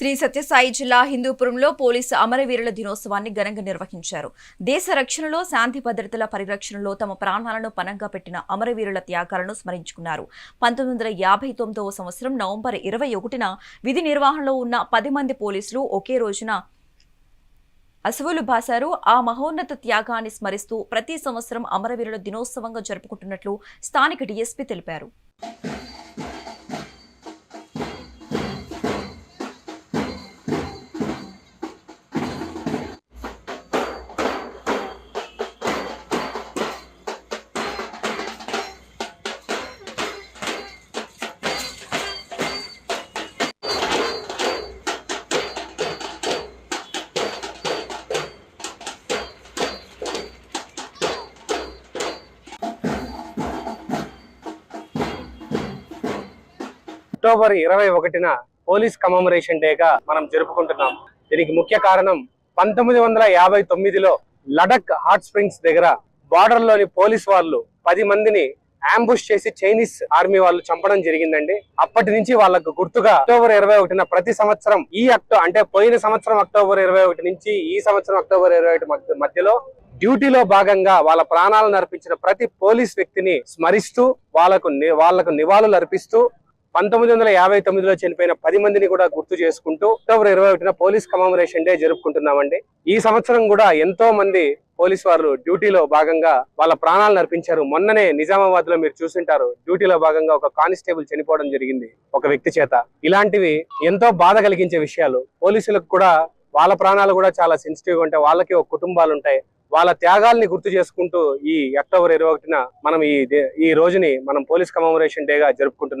శ్రీ సత్యసాయి జిల్లా హిందూపురంలో పోలీసు అమరవీరుల దినోత్సవాన్ని ఘనంగా నిర్వహించారు. దేశ రక్షణలో శాంతి భద్రతల పరిరక్షణలో తమ ప్రాణాలను పనంగా పెట్టిన అమరవీరుల త్యాగాలను స్మరించుకున్నారు. పంతొమ్మిది వందల యాభై తొమ్మిదవ సంవత్సరం నవంబర్ ఇరవై ఒకటిన విధి నిర్వహణలో ఉన్న పది మంది పోలీసులు ఒకే రోజున అసువులు బాసారు ఆ మహోన్నత త్యాగాన్ని స్మరిస్తూ ప్రతి సంవత్సరం అమరవీరుల దినోత్సవంగా జరుపుకుంటున్నట్లు స్థానిక డీఎస్పీ తెలిపారు. అక్టోబర్ ఇరవై ఒకటిన పోలీస్ కమమరేషన్ డేగా మనం జరుపుకుంటున్నాం. దీనికి ముఖ్య కారణం పంతొమ్మిది వందల యాభై తొమ్మిదిలో లడక్ హాట్ స్ప్రింగ్స్ దగ్గర బార్డర్లోని పోలీస్ వాళ్ళు పది మందిని అంబుష్ చేసి చైనీస్ ఆర్మీ వాళ్ళు చంపడం జరిగిందండి. అప్పటి నుంచి వాళ్ళకు గుర్తుగా అక్టోబర్ ఇరవై ఒకటిన ప్రతి సంవత్సరం ఈ అక్టో అంటే పోయిన సంవత్సరం అక్టోబర్ ఇరవై ఒకటి నుంచి ఈ సంవత్సరం అక్టోబర్ ఇరవై ఒకటి మధ్య- మధ్యలో డ్యూటీలో భాగంగా వాళ్ళ ప్రాణాలను అర్పించిన ప్రతి పోలీస్ వ్యక్తిని స్మరిస్తూ వాళ్ళకు వాళ్ళకు నివాళులు అర్పిస్తూ పంతొమ్మిది వందల యాభై తొమ్మిదిలో చనిపోయిన పది మందిని కూడా గుర్తు చేసుకుంటూ అక్టోబర్ ఇరవై ఒకటిన పోలీస్ కమామరేషన్ డే జరుపుకుంటున్నామండి. ఈ సంవత్సరం కూడా ఎంతో మంది పోలీస్ వారు డ్యూటీలో భాగంగా వాళ్ళ ప్రాణాలను అర్పించారు. మొన్ననే నిజామాబాద్లో మీరు చూసింటారు. డ్యూటీలో భాగంగా ఒక కానిస్టేబుల్ చనిపోవడం జరిగింది ఒక వ్యక్తి చేత. ఇలాంటివి ఎంతో బాధ కలిగించే విషయాలు. పోలీసులకు కూడా వాళ్ళ ప్రాణాలు కూడా చాలా సెన్సిటివ్గా ఉంటాయి. వాళ్ళకి ఒక కుటుంబాలు ఉంటాయి. వాళ్ళ త్యాగాల్ని గుర్తు చేసుకుంటూ ఈ అక్టోబర్ ఇరవై ఒకటిన మనం ఈ దే- ఈ రోజుని మనం పోలీస్ కమమరేషన్ డేగా జరుపుకుంటున్నాం.